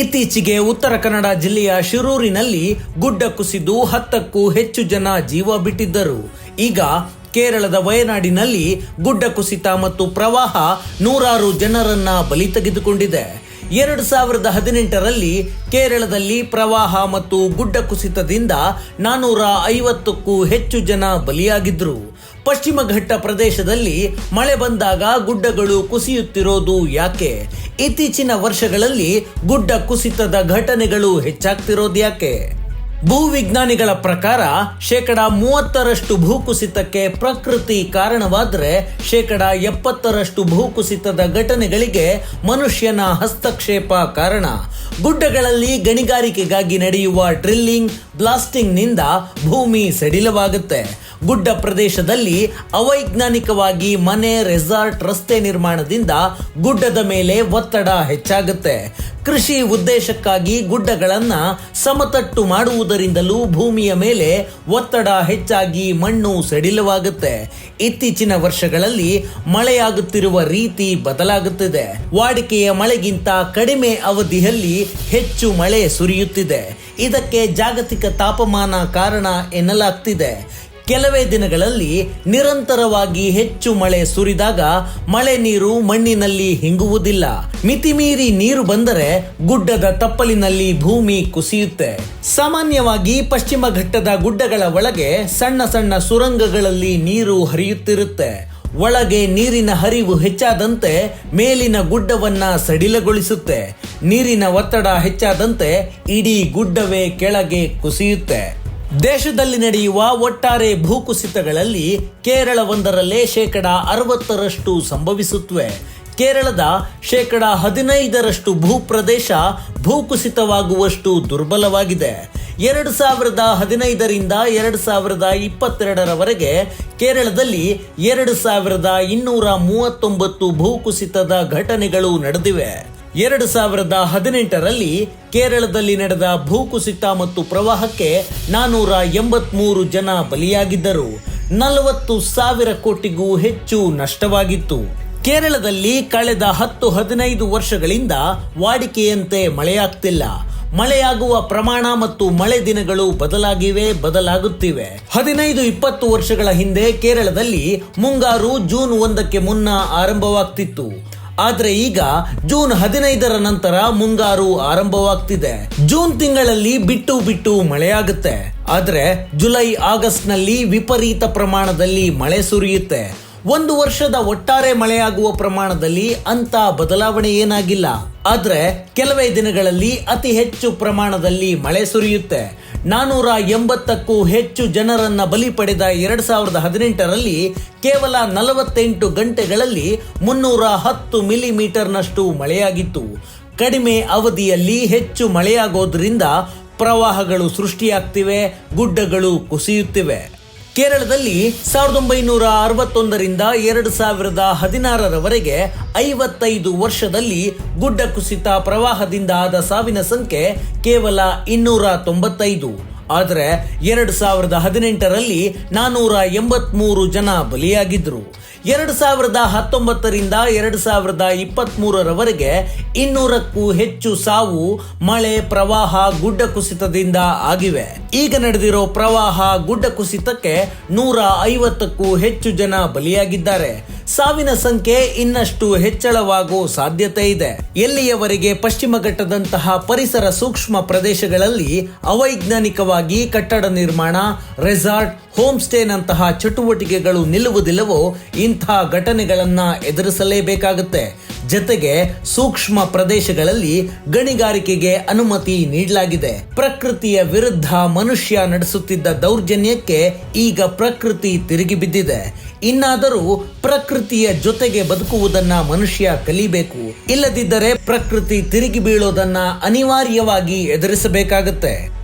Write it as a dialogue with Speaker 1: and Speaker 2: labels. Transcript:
Speaker 1: ಇತ್ತೀಚೆಗೆ ಉತ್ತರ ಕನ್ನಡ ಜಿಲ್ಲೆಯ ಶಿರೂರಿನಲ್ಲಿ ಗುಡ್ಡ ಕುಸಿದು ಹತ್ತಕ್ಕೂ ಹೆಚ್ಚು ಜನ ಜೀವ ಬಿಟ್ಟಿದ್ದರು. ಈಗ ಕೇರಳದ ವಯನಾಡಿನಲ್ಲಿ ಗುಡ್ಡ ಕುಸಿತ ಮತ್ತು ಪ್ರವಾಹ ನೂರಾರು ಜನರನ್ನ ಬಲಿ ತೆಗೆದುಕೊಂಡಿದೆ. ಎರಡು ಸಾವಿರದ ಹದಿನೆಂಟರಲ್ಲಿ ಕೇರಳದಲ್ಲಿ ಪ್ರವಾಹ ಮತ್ತು ಗುಡ್ಡ ಕುಸಿತದಿಂದ ನಾನೂರ ಐವತ್ತಕ್ಕೂ ಹೆಚ್ಚು ಜನ ಬಲಿಯಾಗಿದ್ರು. ಪಶ್ಚಿಮ ಘಟ್ಟ ಪ್ರದೇಶದಲ್ಲಿ ಮಳೆ ಬಂದಾಗ ಗುಡ್ಡಗಳು ಕುಸಿಯುತ್ತಿರೋದು ಯಾಕೆ? ಇತ್ತೀಚಿನ ವರ್ಷಗಳಲ್ಲಿ ಗುಡ್ಡ ಕುಸಿತದ ಘಟನೆಗಳು ಹೆಚ್ಚಾಗ್ತಿರೋದು ಯಾಕೆ? ಭೂವಿಜ್ಞಾನಿಗಳ ಪ್ರಕಾರ ಶೇಕಡ ಮೂವತ್ತರಷ್ಟು ಭೂಕುಸಿತಕ್ಕೆ ಪ್ರಕೃತಿ ಕಾರಣವಾದರೆ ಶೇಕಡ ಎಪ್ಪತ್ತರಷ್ಟು ಭೂಕುಸಿತದ ಘಟನೆಗಳಿಗೆ ಮನುಷ್ಯನ ಹಸ್ತಕ್ಷೇಪ ಕಾರಣ. ಗುಡ್ಡಗಳಲ್ಲಿ ಗಣಿಗಾರಿಕೆಗಾಗಿ ನಡೆಯುವ ಡ್ರಿಲ್ಲಿಂಗ್, ಬ್ಲಾಸ್ಟಿಂಗ್ನಿಂದ ಭೂಮಿ ಸಡಿಲವಾಗುತ್ತೆ. ಗುಡ್ಡ ಪ್ರದೇಶದಲ್ಲಿ ಅವೈಜ್ಞಾನಿಕವಾಗಿ ಮನೆ, ರೆಸಾರ್ಟ್, ರಸ್ತೆ ನಿರ್ಮಾಣದಿಂದ ಗುಡ್ಡದ ಮೇಲೆ ಒತ್ತಡ ಹೆಚ್ಚಾಗುತ್ತೆ. ಕೃಷಿ ಉದ್ದೇಶಕ್ಕಾಗಿ ಗುಡ್ಡಗಳನ್ನು ಸಮತಟ್ಟು ಮಾಡುವುದರಿಂದಲೂ ಭೂಮಿಯ ಮೇಲೆ ಒತ್ತಡ ಹೆಚ್ಚಾಗಿ ಮಣ್ಣು ಸಡಿಲವಾಗುತ್ತೆ. ಇತ್ತೀಚಿನ ವರ್ಷಗಳಲ್ಲಿ ಮಳೆಯಾಗುತ್ತಿರುವ ರೀತಿ ಬದಲಾಗುತ್ತಿದೆ. ವಾಡಿಕೆಯ ಮಳೆಗಿಂತ ಕಡಿಮೆ ಅವಧಿಯಲ್ಲಿ ಹೆಚ್ಚು ಮಳೆ ಸುರಿಯುತ್ತಿದೆ. ಇದಕ್ಕೆ ಜಾಗತಿಕ ತಾಪಮಾನ ಕಾರಣ ಎನ್ನಲಾಗ್ತಿದೆ. ಕೆಲವೇ ದಿನಗಳಲ್ಲಿ ನಿರಂತರವಾಗಿ ಹೆಚ್ಚು ಮಳೆ ಸುರಿದಾಗ ಮಳೆ ನೀರು ಮಣ್ಣಿನಲ್ಲಿ ಹಿಂಗುವುದಿಲ್ಲ. ಮಿತಿಮೀರಿ ನೀರು ಬಂದರೆ ಗುಡ್ಡದ ತಪ್ಪಲಿನಲ್ಲಿ ಭೂಮಿ ಕುಸಿಯುತ್ತೆ. ಸಾಮಾನ್ಯವಾಗಿ ಪಶ್ಚಿಮ ಘಟ್ಟದ ಗುಡ್ಡಗಳ ಒಳಗೆ ಸಣ್ಣ ಸಣ್ಣ ಸುರಂಗಗಳಲ್ಲಿ ನೀರು ಹರಿಯುತ್ತಿರುತ್ತೆ. ಒಳಗೆ ನೀರಿನ ಹರಿವು ಹೆಚ್ಚಾದಂತೆ ಮೇಲಿನ ಗುಡ್ಡವನ್ನ ಸಡಿಲಗೊಳಿಸುತ್ತೆ. ನೀರಿನ ಒತ್ತಡ ಹೆಚ್ಚಾದಂತೆ ಇಡೀ ಗುಡ್ಡವೇ ಕೆಳಗೆ ಕುಸಿಯುತ್ತೆ. ದೇಶದಲ್ಲಿ ನಡೆಯುವ ಒಟ್ಟಾರೆ ಭೂಕುಸಿತಗಳಲ್ಲಿ ಕೇರಳವೊಂದರಲ್ಲೇ ಶೇಕಡ ಅರವತ್ತರಷ್ಟು ಸಂಭವಿಸುತ್ತವೆ ಕೇರಳದ ಶೇಕಡ ಹದಿನೈದರಷ್ಟು ಭೂಪ್ರದೇಶ ಭೂಕುಸಿತವಾಗುವಷ್ಟು ದುರ್ಬಲವಾಗಿದೆ. ಎರಡು ಸಾವಿರದ ಹದಿನೈದರಿಂದ ಎರಡು ಸಾವಿರದ ಇಪ್ಪತ್ತೆರಡರವರೆಗೆ ಕೇರಳದಲ್ಲಿ ಎರಡು ಸಾವಿರದ ಇನ್ನೂರ ಮೂವತ್ತೊಂಬತ್ತು ಭೂಕುಸಿತದ ಘಟನೆಗಳು ನಡೆದಿವೆ. ಎರಡು ಸಾವಿರದ ಹದಿನೆಂಟರಲ್ಲಿ ಕೇರಳದಲ್ಲಿ ನಡೆದ ಭೂಕುಸಿತ ಮತ್ತು ಪ್ರವಾಹಕ್ಕೆ ನಾನೂರ ಎಂಬತ್ಮೂರು ಜನ ಬಲಿಯಾಗಿದ್ದರು. ನಲವತ್ತು ಸಾವಿರ ಕೋಟಿಗೂ ಹೆಚ್ಚು ನಷ್ಟವಾಗಿತ್ತು. ಕೇರಳದಲ್ಲಿ ಕಳೆದ ಹತ್ತು ಹದಿನೈದು ವರ್ಷಗಳಿಂದ ವಾಡಿಕೆಯಂತೆ ಮಳೆಯಾಗ್ತಿಲ್ಲ. ಮಳೆಯಾಗುವ ಪ್ರಮಾಣ ಮತ್ತು ಮಳೆ ದಿನಗಳು ಬದಲಾಗಿವೆ, ಬದಲಾಗುತ್ತಿವೆ. ಹದಿನೈದು ಇಪ್ಪತ್ತು ವರ್ಷಗಳ ಹಿಂದೆ ಕೇರಳದಲ್ಲಿ ಮುಂಗಾರು ಜೂನ್ ಒಂದಕ್ಕೆ ಮುನ್ನ ಆರಂಭವಾಗ್ತಿತ್ತು. ಆದ್ರೆ ಈಗ ಜೂನ್ ಹದಿನೈದರ ನಂತರ ಮುಂಗಾರು ಆರಂಭವಾಗ್ತಿದೆ. ಜೂನ್ ತಿಂಗಳಲ್ಲಿ ಬಿಟ್ಟು ಬಿಟ್ಟು ಮಳೆಯಾಗುತ್ತೆ. ಆದ್ರೆ ಜುಲೈ ಆಗಸ್ಟ್ನಲ್ಲಿ ವಿಪರೀತ ಪ್ರಮಾಣದಲ್ಲಿ ಮಳೆ ಸುರಿಯುತ್ತೆ. ಒಂದು ವರ್ಷದ ಒಟ್ಟಾರೆ ಮಳೆಯಾಗುವ ಪ್ರಮಾಣದಲ್ಲಿ ಅಂತ ಬದಲಾವಣೆ ಏನಾಗಿಲ್ಲ. ಆದ್ರೆ ಕೆಲವೇ ದಿನಗಳಲ್ಲಿ ಅತಿ ಹೆಚ್ಚು ಪ್ರಮಾಣದಲ್ಲಿ ಮಳೆ ಸುರಿಯುತ್ತೆ. ನಾನೂರ ಎಂಬತ್ತಕ್ಕೂ ಹೆಚ್ಚು ಜನರನ್ನ ಬಲಿ ಪಡೆದ ಎರಡ್ ಸಾವಿರದ ಹದಿನೆಂಟರಲ್ಲಿ ಕೇವಲ ನಲವತ್ತೆಂಟು ಗಂಟೆಗಳಲ್ಲಿ ಮುನ್ನೂರ ಹತ್ತು ಮಿಲಿಮೀಟರ್ನಷ್ಟು ಮಳೆಯಾಗಿತ್ತು. ಕಡಿಮೆ ಅವಧಿಯಲ್ಲಿ ಹೆಚ್ಚು ಮಳೆಯಾಗೋದ್ರಿಂದ ಪ್ರವಾಹಗಳು ಸೃಷ್ಟಿಯಾಗ್ತಿವೆ, ಗುಡ್ಡಗಳು ಕುಸಿಯುತ್ತಿವೆ. ಕೇರಳದಲ್ಲಿ ಸಾವಿರದ ಒಂಬೈನೂರ ಅರವತ್ತೊಂದರಿಂದ ಎರಡು ಸಾವಿರದ ಹದಿನಾರರವರೆಗೆ ಐವತ್ತೈದು ವರ್ಷದಲ್ಲಿ ಗುಡ್ಡ ಕುಸಿತ ಪ್ರವಾಹದಿಂದ ಆದ ಸಾವಿನ ಸಂಖ್ಯೆ ಕೇವಲ ಇನ್ನೂರ ತೊಂಬತ್ತೈದು. ಆದರೆ ಎರಡು ಸಾವಿರದ ಹದಿನೆಂಟರಲ್ಲಿ ನಾನೂರ ಎಂಬತ್ಮೂರು ಜನ ಬಲಿಯಾಗಿದ್ದರು ಎರಡು ಸಾವಿರದ ಹತ್ತೊಂಬತ್ತರಿಂದ ಎರಡು ಸಾವಿರದ ಇಪ್ಪತ್ತ್ಮೂರರವರೆಗೆ ಇನ್ನೂರಕ್ಕೂ ಹೆಚ್ಚು ಸಾವು, ಮಳೆ, ಪ್ರವಾಹ ಗುಡ್ಡ ಕುಸಿತದಿಂದ ಆಗಿವೆ. ಈಗ ನಡೆದಿರೋ ಪ್ರವಾಹ ಗುಡ್ಡ ಕುಸಿತಕ್ಕೆ ನೂರ ಐವತ್ತಕ್ಕೂ ಹೆಚ್ಚು ಜನ ಬಲಿಯಾಗಿದ್ದಾರೆ. ಸಾವಿನ ಸಂಖ್ಯೆ ಇನ್ನಷ್ಟು ಹೆಚ್ಚಳವಾಗುವ ಸಾಧ್ಯತೆ ಇದೆ. ಎಲ್ಲಿಯವರೆಗೆ ಪಶ್ಚಿಮ ಘಟ್ಟದಂತಹ ಪರಿಸರ ಸೂಕ್ಷ್ಮ ಪ್ರದೇಶಗಳಲ್ಲಿ ಅವೈಜ್ಞಾನಿಕವಾಗಿ ಕಟ್ಟಡ ನಿರ್ಮಾಣ, ರೆಸಾರ್ಟ್ ಹೋಮ್ ಸ್ಟೇನಂತಹ ಚಟುವಟಿಕೆಗಳು ನಿಲ್ಲುವುದಿಲ್ಲವೋ ಇಂಥ ಘಟನೆಗಳನ್ನು ಎದುರಿಸಲೇಬೇಕಾಗುತ್ತೆ. ಜತೆಗೆ ಸೂಕ್ಷ್ಮ ಪ್ರದೇಶಗಳಲ್ಲಿ ಗಣಿಗಾರಿಕೆಗೆ ಅನುಮತಿ ನೀಡಲಾಗಿದೆ. ಪ್ರಕೃತಿಯ ವಿರುದ್ಧ ಮನುಷ್ಯ ನಡೆಸುತ್ತಿದ್ದ ದೌರ್ಜನ್ಯಕ್ಕೆ ಈಗ ಪ್ರಕೃತಿ ತಿರುಗಿ ಬಿದ್ದಿದೆ. ಇನ್ನಾದರೂ ಪ್ರಕೃತಿಯ ಜೊತೆಗೆ ಬದುಕುವುದನ್ನ ಮನುಷ್ಯ ಕಲಿಬೇಕು. ಇಲ್ಲದಿದ್ದರೆ ಪ್ರಕೃತಿ ತಿರುಗಿ ಬೀಳೋದನ್ನ ಅನಿವಾರ್ಯವಾಗಿ ಎದುರಿಸಬೇಕಾಗುತ್ತೆ.